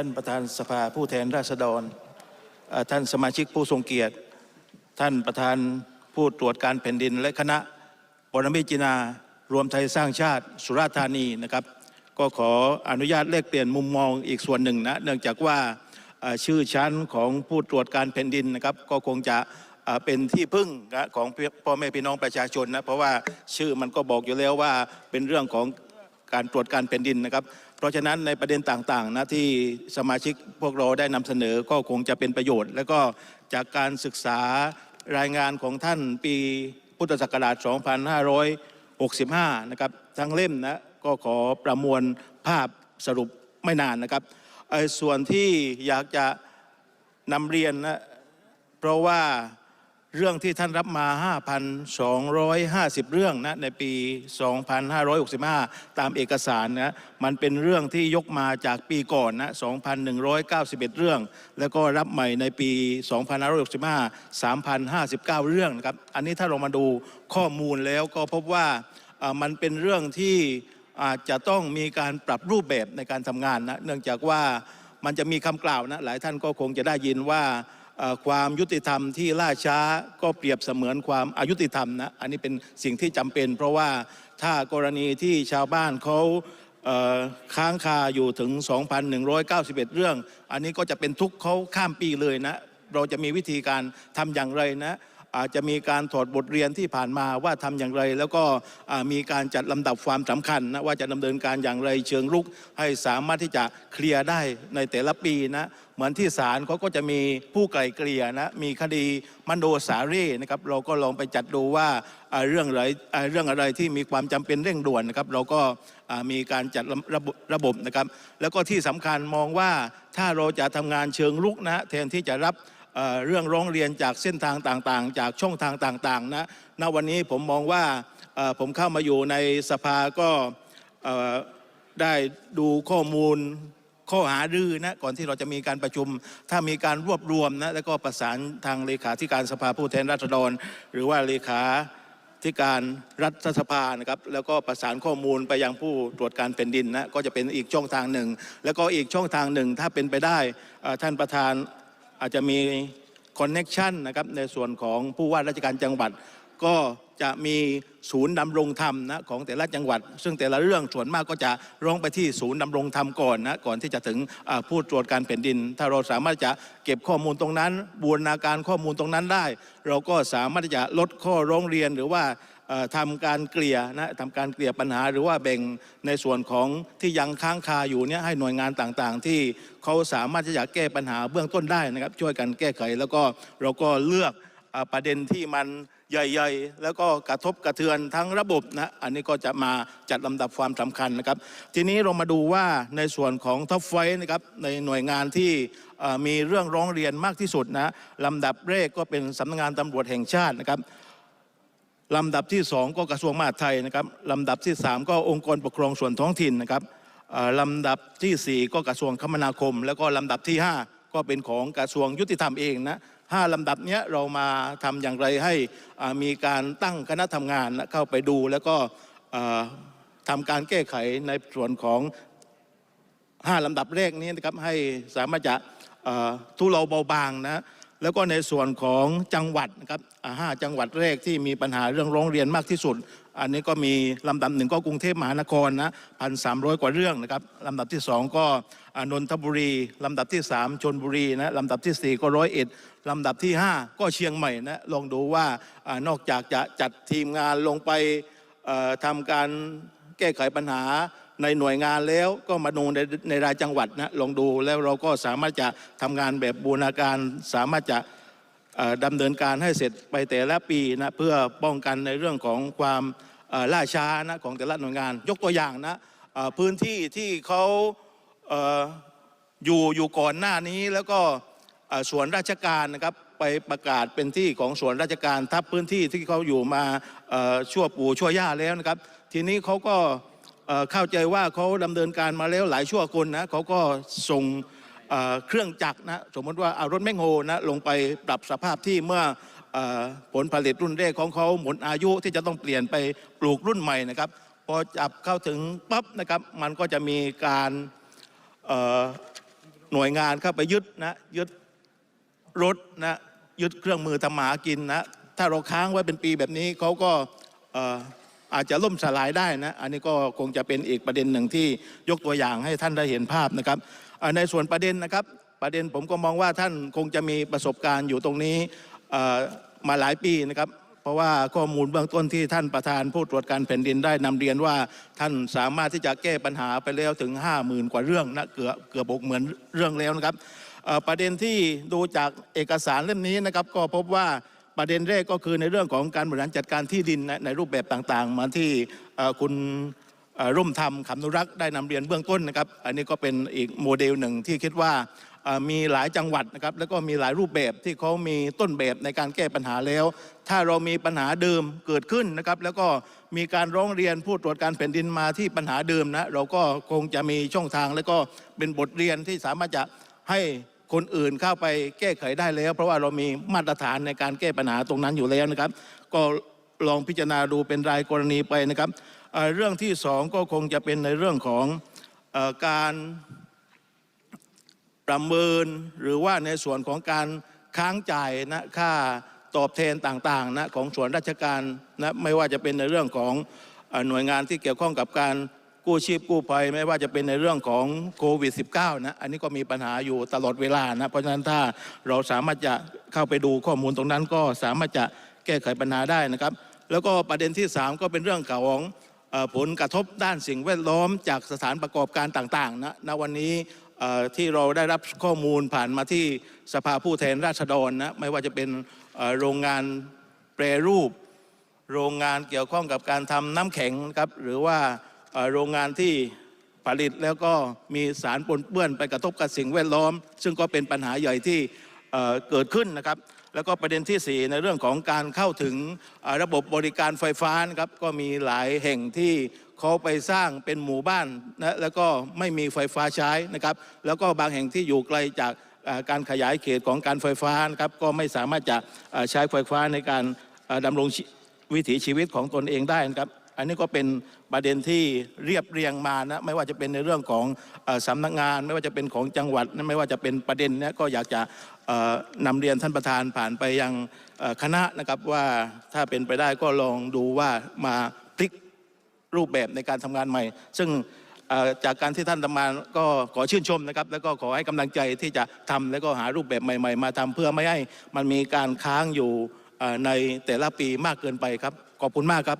ท่านประธานสภาผู้แทนราษฎร ท่านสมาชิกผู้ทรงเกียรติ ท่านประธานผู้ตรวจการแผ่นดินและคณะปรมิจินารวมไทยสร้างชาติสุราษฎร์ธานีนะครับ ก็ขออนุญาตแลกเปลี่ยนมุมมองอีกส่วนหนึ่งนะเนื่องจากว่าชื่อชั้นของผู้ตรวจการแผ่นดินนะครับ ก็คงจะเป็นที่พึ่งของพ่อแม่พี่น้องประชาชนนะเพราะว่าชื่อมันก็บอกอยู่แล้วว่าเป็นเรื่องของการตรวจการแผ่นดินนะครับ เพราะฉะนั้นในประเด็นต่างๆนะที่สมาชิกพวกเราได้นำเสนอก็คงจะเป็นประโยชน์ แล้วก็จากการศึกษารายงานของท่านปีพุทธศักราช 2565 นะครับทั้งเล่มนะก็ขอประมวลภาพสรุปไม่นานนะครับไอ้ส่วนที่อยากจะนำเรียนนะเพราะว่า เรื่องที่ท่านรับมา 5,250 เรื่องนะในปี 2565 ตามเอกสารนะมันเป็นเรื่องที่ยกมาจากปีก่อนนะ 2,191 เรื่อง แล้วก็รับใหม่ในปี 2565 3,059 เรื่องนะครับ อันนี้ถ้าเรามาดูข้อมูลแล้วก็พบว่ามันเป็นเรื่องที่อาจจะต้องมีการปรับรูปแบบในการทำงานนะ เนื่องจากว่ามันจะมีคำกล่าวนะ หลายท่านก็คงจะได้ยินว่า ความยุติธรรมที่ล่าช้าก็เปรียบเสมือนความอายุติธรรมนะอันนี้เป็นสิ่งที่จำเป็น เพราะว่าถ้ากรณีที่ชาวบ้านเขาค้างคาอยู่ถึง 2,191 เรื่อง อันนี้ก็จะเป็นทุกข์เขาข้ามปีเลยนะ เราจะมีวิธีการทำอย่างไรนะ อาจจะมีการถอดบทเรียนที่ผ่านมาว่าทำอย่างไร แล้วก็มีการจัดลำดับความสำคัญนะว่าจะดำเนินการอย่างไรเชิงลุก ให้สามารถที่จะเคลียร์ได้ในแต่ละปีนะเหมือนที่ศาลเขาก็จะมีผู้ไกล่เกลี่ยนะมีคดีมันโดสาเร่นะครับเราก็ลองไปจัดดูว่าเรื่องอะไรเรื่องอะไรที่มีความจำเป็นเร่งด่วนนะครับ เราก็มีการจัดระบบระบบนะครับ แล้วก็ที่สำคัญมองว่าถ้าเราจะทำงานเชิงลุกนะแทนที่จะรับ เรื่องร้องเรียนจากเส้นทางต่างๆ จากช่องทางต่างๆนะณวันนี้ผมมองว่าผมเข้ามาอยู่ในสภาก็ได้ดูข้อมูลข้อหารือนะก่อนที่เราจะมีการประชุม ถ้ามีการรวบรวมนะแล้วก็ประสานทางเลขาธิการสภาผู้แทนราษฎร หรือว่าเลขาธิการรัฐสภานะครับแล้วก็ประสานข้อมูลไปยังผู้ตรวจการแผ่นดินนะก็จะเป็นอีกช่องทางหนึ่ง แล้วก็อีกช่องทางหนึ่งถ้าเป็นไปได้ท่านประธาน อาจจะมีคอนเน็ชันนะครับในส่วนของผู้ว่าราชการจังหวัด ก็จะมีศูนย์ดำรงธรรมนะของแต่ละจังหวัด ซึ่งแต่ละเรื่องส่วนมากก็จะร้องไปที่ศูนย์ดำรงธรรมก่อนนะก่อนที่จะถึงผู้ตรวจการแผ่นดิน ถ้าเราสามารถจะเก็บข้อมูลตรงนั้น บูรณาการข้อมูลตรงนั้นได้ เราก็สามารถจะลดข้อร้องเรียนหรือว่า ทำการเกลี่ยนะทำการเกลี่ยปัญหา หรือว่าแบ่งในส่วนของที่ยังค้างคาอยู่เนี่ยให้หน่วยงานต่างๆ ที่เขาสามารถที่จะแก้ปัญหาเบื้องต้นได้นะครับ ช่วยกันแก้ไข แล้วก็เราก็เลือกอประเด็นที่มันใหญ่ๆ แล้วก็กระทบกระเทือนทั้งระบบนะ อันนี้ก็จะมาจัดลำดับความสำคัญนะครับ ทีนี้เรามาดูว่าในส่วนของท็อปไฟนะครับในหน่วยงานที่มีเรื่องร้องเรียนมากที่สุดนะลำดับแรกก็เป็นสำนักงานตำรวจแห่งชาตินะครับ ลำดับที่ 2 ก็กระทรวงมหาดไทยนะครับลำดับที่ 3 ก็องค์กรปกครองส่วนท้องถิ่นนะครับลำดับทีสี่4 ก็กระทรวงคมนาคม แล้วก็ลำดับที่ 5 ก็เป็นของกระทรวงยุติธรรมเองนะห้าลำดับเนี้ยเรามาทำอย่างไรให้มีการตั้งคณะทำงานเข้าไปดู แล้วก็ทำการแก้ไขในส่วนของห้าลำดับแรกนี้นะครับให้สามารถจะทุเลาเบาบางนะ แล้วก็ในส่วนของจังหวัดนะครับห้าจังหวัดแรกที่มีปัญหาเรื่องร้องเรียนมากที่สุด อันนี้ก็มีลำดับหนึ่งก็กรุงเทพมหานครนะพันสามร้อยกว่าเรื่องนะครับลำดับที่สองก็อนนทบุรีลำดับที่สามชนบุรีนะลำดับที่สี่ก็ร้อยเอ็ดลำดับที่ห้าก็เชียงใหม่นะลองดูว่าอนอกจากจะจัดทีมงานลงไปทำการแก้ไขปัญหา ในหน่วยงานแล้วก็มาดูในในรายจังหวัดนะลองดูแล้วเราก็สามารถจะทำงานแบบบูรณาการสามารถจะเอ่อดำเนินการให้เสร็จไปแต่ละปีนะเพื่อป้องกันในเรื่องของความล่าช้านะของแต่ละหน่วยงาน ยกตัวอย่างนะพื้นที่ที่เขาเออยู่อยู่ก่อนหน้านี้แล้วก็ส่วนราชการนะครับไปประกาศเป็นที่ของส่วนราชการทับพื้นที่ที่เขาอยู่มาชั่วปู่ชั่วย่าแล้วนะครับ ทีนี้เขาก็ เข้าใจว่าเขาดำเนินการมาแล้วหลายชั่วคนนะเขาก็ส่งเเครื่องจักรนะสมมติว่าเอารถแมคโฮนะลงไปปรับสภาพที่เมื่อออผลผลิตรุ่นแรกของเขาหมดอายุที่จะต้องเปลี่ยนไปปลูกรุ่นใหม่นะครับพอจับเข้าถึงปั๊บนะครับมันก็จะมีการหน่วยงานเข้าไปยึดนะยึดรถนะยึดเครื่องมือทำหมากินนะถ้าเราค้างไว้เป็นปีแบบนี้เขาก็เอาจจะล่มสลายได้นะ อันนี้ก็คงจะเป็นอีกประเด็นหนึ่งที่ยกตัวอย่างให้ท่านได้เห็นภาพนะครับในส่วนประเด็นนะครับประเด็นผมก็มองว่าท่านคงจะมีประสบการณ์อยู่ตรงนี้มาหลายปีนะครับ เพราะว่าข้อมูลเบื้องต้นที่ท่านประธานผู้ตรวจการแผ่นดินได้นำเรียนว่า ท่านสามารถที่จะแก้ปัญหาไปแล้วถึง 5 0,000 กว่าเรื่องนะเกือบเกือบหกหมื่นเรื่องแล้วนะครับประเด็นที่ดูจากเอกสารเล่มนี้นะครับ ก็พบว่า ประเด็นแรกก็คือในเรื่องของการบริหารจัดการที่ดินนในรูปแบบต่างๆ มาที่คุณร่มธรรมคำนุรักษ์ได้นำเรียนเบื้องต้นนะครับ อันนี้ก็เป็นอีกโมเดลหนึ่งที่คิดว่ามีหลายจังหวัดนะครับแล้วก็มีหลายรูปแบบที่เขามีต้นแบบในการแก้ปัญหาแล้ว ถ้าเรามีปัญหาเดิมเกิดขึ้นนะครับ แล้วก็มีการร้องเรียนผู้ตรวจการแผ่นดินมาที่ปัญหาเดิมนะเราก็คงจะมีช่องทาง แล้วก็เป็นบทเรียนที่สามารถจะให้ คนอื่นเข้าไปแก้ไขได้แล้ว เพราะว่าเรามีมาตรฐานในการแก้ปัญหาตรงนั้นอยู่แล้วนะครับ ก็ลองพิจารณาดูเป็นรายกรณีไปนะครับเรื่องที่สองก็คงจะเป็นในเรื่องของอการประเมินหรือว่าในส่วนของการค้างจ่ายนะค่าตอบแทนต่างๆนะของส่วนราชการนะไม่ว่าจะเป็นในเรื่องของอหน่วยงานที่เกี่ยวข้องกับการ กู้ชีพกู้ภัยไม่ว่าจะเป็นในเรื่องของโควิด -19 นะอันนี้ก็มีปัญหาอยู่ตลอดเวลานะเพราะฉะนั้นถ้าเราสามารถจะเข้าไปดูข้อมูลตรงนั้น ก็สามารถจะแก้ไขปัญหาได้นะครับ แล้วก็ประเด็นที่ 3 ก็เป็นเรื่องของออผลกระทบด้านสิ่งแวดล้อมจากสถานประกอบการต่างๆนะณวันนี้ที่เราได้รับข้อมูลผ่านมาที่สภาผู้แทนราษฎรนะไม่ว่าจะเป็นโรงงานแปรรูป โรงงานเกี่ยวข้องกับการทำน้ำแข็งครับหรือว่า โรงงานที่ผลิตแล้วก็มีสารปนเปื้อนไปกระทบกับสิ่งแวดล้อม ซึ่งก็เป็นปัญหาใหญ่ที่เกิดขึ้นนะครับ แล้วก็ประเด็นที่ 4 ในเรื่องของการเข้าถึงระบบบริการไฟฟ้านะครับก็มีหลายแห่งที่เขาไปสร้างเป็นหมู่บ้านนะแล้วก็ไม่มีไฟฟ้าใช้นะครับ แล้วก็บางแห่งที่อยู่ไกลจากการขยายเขตของการไฟฟ้านะครับก็ไม่สามารถจะใช้ไฟฟ้าในการดำรงวิถีชีวิตของตนเองได้นะครับ อันนี้ก็เป็นประเด็นที่เรียบเรียงมานะไม่ว่าจะเป็นในเรื่องของอ่อสำนักงาน ไม่ว่าจะเป็นของจังหวัดนะไม่ว่าจะเป็นประเด็นนี้ก็อยากจะนำเรียนท่านประธานผ่านไปยังคณะนะครับว่าถ้าเป็นไปได้ก็ลองดูว่ามาพลิกรูปแบบในการทำงานใหม่ ซึ่งจากการที่ท่านทำงานก็ขอชื่นชมนะครับ แล้วก็ขอให้กำลังใจที่จะทำแล้วก็หารูปแบบใหม่ ๆ มาทำเพื่อไม่ให้มันมีการค้างอยู่ในแต่ละปีมากเกินไปครับ ขอบคุณมากครับ